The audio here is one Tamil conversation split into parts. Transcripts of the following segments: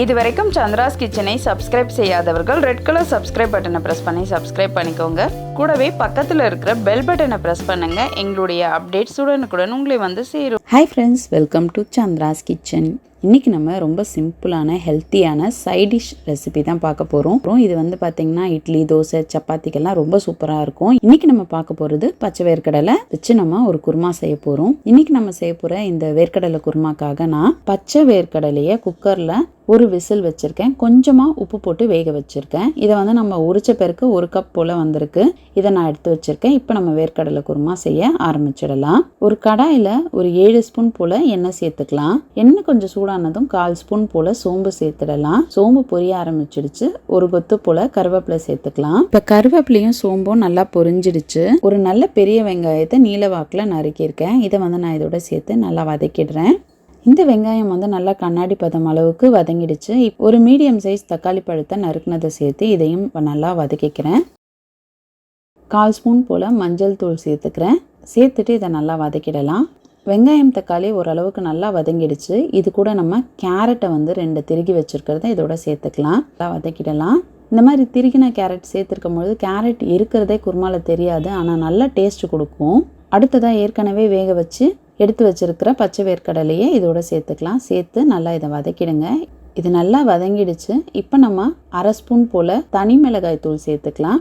இது வரைக்கும் சந்திராஸ் கிச்சனை சப்ஸ்கிரைப் செய்யாதவர்கள் ரெட் கலர் சப்ஸ்கிரைப் பட்டனை ப்ரெஸ் பண்ணி சப்ஸ்கிரைப் பண்ணிக்கோங்க. கூடவே பக்கத்தில் இருக்கிற பெல் பட்டனை ப்ரெஸ் பண்ணுங்க. எங்களுடைய அப்டேட்ஸ் உடனுக்குடன் உங்களை வந்து சேரும். Hi friends welcome to Chandra's kitchen. இன்றைக்கி நம்ம ரொம்ப சிம்பிளான ஹெல்த்தியான சைடிஷ் ரெசிபி தான் பார்க்க போகிறோம் அப்புறம் இது வந்து பார்த்திங்கன்னா இட்லி தோசை சப்பாத்திக்கெல்லாம் ரொம்ப சூப்பராக இருக்கும். இன்றைக்கி நம்ம பார்க்க போகிறது பச்சை வேர்க்கடலை வச்சு நம்ம ஒரு குருமா செய்ய போகிறோம் இன்றைக்கி நம்ம செய்ய போகிற இந்த வேர்க்கடலை குருமாக்காக நான் பச்சை வேர்க்கடலையை குக்கரில் ஒரு விசில் வச்சுருக்கேன். கொஞ்சமாக உப்பு போட்டு வேக வச்சுருக்கேன். இதை வந்து நம்ம உரிச்ச பிறகு ஒரு கப் போல் வந்திருக்கு. இதை நான் எடுத்து வச்சுருக்கேன். இப்போ நம்ம வேர்க்கடலை குருமா செய்ய ஆரம்பிச்சிடலாம். ஒரு கடாயில் ஒரு ஏழு ஸ்பூன் போல் எண்ணெய் சேர்த்துக்கலாம். எண்ணெய் கொஞ்சம் சூடானதும் கால் ஸ்பூன் போல் சோம்பு சேர்த்துடலாம். சோம்பு பொரிய ஆரம்பிச்சிடுச்சு. ஒரு கொத்து போல் கருவேப்பிலை சேர்த்துக்கலாம். இப்போ கருவேப்பிலையும் சோம்பும் நல்லா பொரிஞ்சிடுச்சு. ஒரு நல்ல பெரிய வெங்காயத்தை நீல வாக்கில் நறுக்கியிருக்கேன். இதை வந்து நான் இதோட சேர்த்து நல்லா வதக்கிடுறேன். இந்த வெங்காயம் வந்து நல்லா கண்ணாடி பதம் அளவுக்கு வதங்கிடுச்சு. இப்போ ஒரு மீடியம் சைஸ் தக்காளி பழத்தை நறுக்குனதை சேர்த்து இதையும் நல்லா வதக்கிக்கிறேன். கால் ஸ்பூன் போல் மஞ்சள் தூள் சேர்த்துக்கிறேன். சேர்த்துட்டு இதை நல்லா வதக்கிடலாம். வெங்காயம் தக்காளி ஓரளவுக்கு நல்லா வதங்கிடுச்சு. இது கூட நம்ம கேரட்டை வந்து ரெண்டு திருகி வச்சுருக்கிறத இதோட சேர்த்துக்கலாம். நல்லா வதக்கிடலாம். இந்த மாதிரி திருகின கேரட் சேர்த்துருக்கும் பொழுது கேரட் இருக்கிறதே குருமாவில் தெரியாது. ஆனால் நல்லா டேஸ்ட் கொடுக்கும். அடுத்ததாக ஏற்கனவே வேக வச்சு எடுத்து வச்சிருக்கிற பச்சை வேர்க்கடலையே இதோட சேர்த்துக்கலாம். சேர்த்து நல்லா இதை வதக்கிடுங்க. இது நல்லா வதங்கிடுச்சு. இப்போ நம்ம அரை ஸ்பூன் போல் தனி மிளகாய் தூள் சேர்த்துக்கலாம்.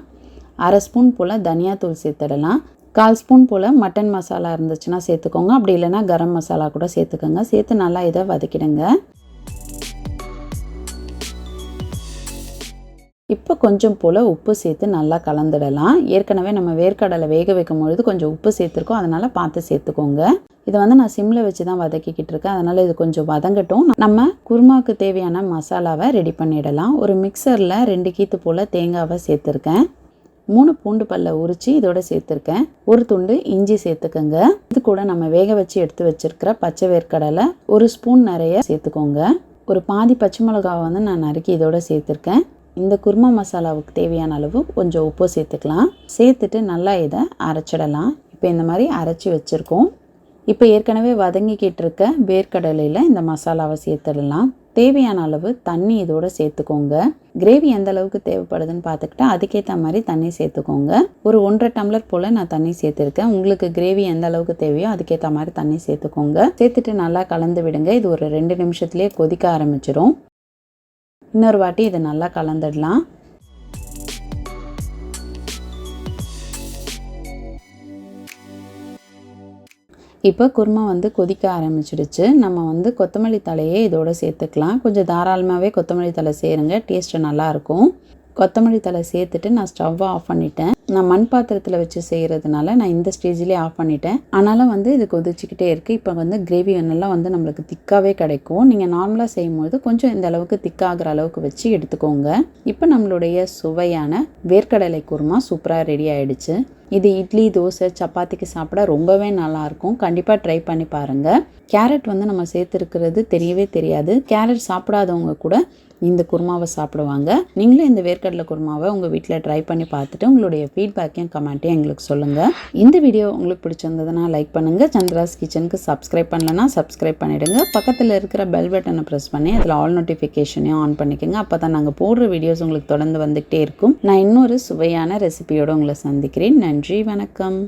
அரை ஸ்பூன் போல் தனியாத்தூள் சேர்த்துடலாம். கால் ஸ்பூன் போல் மட்டன் மசாலா இருந்துச்சுன்னா சேர்த்துக்கோங்க. அப்படி இல்லைன்னா கரம் மசாலா கூட சேர்த்துக்கோங்க. சேர்த்து நல்லா இதை வதக்கிடுங்க. இப்போ கொஞ்சம் போல் உப்பு சேர்த்து நல்லா கலந்துடலாம். ஏற்கனவே நம்ம வேர்க்கடலை வேக வைக்கும் பொழுது கொஞ்சம் உப்பு சேர்த்துருக்கோம். அதனால் பார்த்து சேர்த்துக்கோங்க. இதை வந்து நான் சிம்மில் வச்சு தான் வதக்கிக்கிட்டு இருக்கேன். அதனால் இது கொஞ்சம் வதங்கட்டும். நம்ம குருமாவுக்கு தேவையான மசாலாவை ரெடி பண்ணிடலாம். ஒரு மிக்சரில் ரெண்டு கீத்து போல் தேங்காவை சேர்த்துருக்கேன். மூணு பூண்டு பல்ல உரித்து இதோட சேர்த்துருக்கேன். ஒரு துண்டு இஞ்சி சேர்த்துக்கோங்க. இது கூட நம்ம வேக வச்சு எடுத்து வச்சிருக்கிற பச்சை வேர்க்கடலை ஒரு ஸ்பூன் நிறைய சேர்த்துக்கோங்க. ஒரு பாதி பச்சை மிளகாவை வந்து நான் நறுக்கி இதோட சேர்த்துருக்கேன். இந்த குருமா மசாலாவுக்கு தேவையான அளவு கொஞ்சம் உப்பு சேர்த்துக்கலாம். சேர்த்துட்டு நல்லா இதை அரைச்சிடலாம். இப்போ இந்த மாதிரி அரைச்சி வச்சுருக்கோம். இப்போ ஏற்கனவே வதங்கிக்கிட்டு இருக்க வேர்க்கடலையில் இந்த மசாலாவை சேர்த்துடலாம். தேவையான அளவு தண்ணி இதோட சேர்த்துக்கோங்க. கிரேவி எந்த அளவுக்கு தேவைப்படுதுன்னு பார்த்துக்கிட்டா அதுக்கேற்ற மாதிரி தண்ணி சேர்த்துக்கோங்க. ஒரு ஒன்றரை டம்ளர் போல் நான் தண்ணி சேர்த்துருக்கேன். உங்களுக்கு கிரேவி எந்த அளவுக்கு தேவையோ அதுக்கேற்ற மாதிரி தண்ணி சேர்த்துக்கோங்க. சேர்த்துட்டு நல்லா கலந்து விடுங்க. இது ஒரு ரெண்டு நிமிஷத்துலேயே கொதிக்க ஆரம்பிச்சிடும் இன்னொரு வாட்டி இதை நல்லா கலந்துடலாம். இப்போ குருமா வந்து கொதிக்க ஆரம்பிச்சிடுச்சு. நம்ம வந்து கொத்தமல்லி தலையே இதோட சேர்த்துக்கலாம். கொஞ்சம் தாராளமாகவே கொத்தமல்லி தலை சேருங்க டேஸ்ட்டு நல்லாயிருக்கும் கொத்தமல்லி தலை சேர்த்துட்டு நான் ஸ்டவ்வை ஆஃப் பண்ணிட்டேன். நான் மண் பாத்திரத்தில் வச்சு செய்கிறதுனால நான் இந்த ஸ்டேஜ்லேயே ஆஃப் பண்ணிட்டேன். ஆனாலும் வந்து இது கொதிச்சுக்கிட்டே இருக்குது இப்போ வந்து கிரேவி நல்லா வந்து நம்மளுக்கு திக்காகவே கிடைக்கும். நீங்கள் நார்மலாக செய்யும்போது கொஞ்சம் இந்த அளவுக்கு திக்காகிற அளவுக்கு வச்சு எடுத்துக்கோங்க. இப்போ நம்மளுடைய சுவையான வேர்க்கடலை குருமா சூப்பராக ரெடி ஆகிடுச்சு இது இட்லி தோசை சப்பாத்திக்கு சாப்பிட ரொம்பவே நல்லாயிருக்கும் கண்டிப்பாக ட்ரை பண்ணி பாருங்கள் கேரட் வந்து நம்ம சேர்த்துருக்கிறது தெரியவே தெரியாது. கேரட் சாப்பிடாதவங்க கூட இந்த குருமாவை சாப்பிடுவாங்க. நீங்களும் இந்த வேர்க்கடலை குருமாவை உங்கள் வீட்டில் ட்ரை பண்ணி பார்த்துட்டு உங்களுடைய ஃபீட்பேக்கையும் கமெண்ட்டையும் எங்களுக்கு சொல்லுங்கள் இந்த வீடியோ உங்களுக்கு பிடிச்சிருந்ததுன்னா லைக் பண்ணுங்கள் சந்திராஸ் கிச்சனுக்கு சப்ஸ்கிரைப் பண்ணலன்னா சப்ஸ்கிரைப் பண்ணிவிடுங்க பக்கத்தில் இருக்கிற பெல் பட்டனை ப்ரெஸ் பண்ணி அதில் ஆல் நோட்டிஃபிகேஷனையும் ஆன் பண்ணிக்கோங்க. அப்போ தான் நாங்கள் போடுற வீடியோஸ் உங்களுக்கு தொடர்ந்து வந்துகிட்டே இருக்கும். நான் இன்னொரு சுவையான ரெசிபியோடு உங்களை சந்திக்கிறேன். நன்றி வணக்கம்.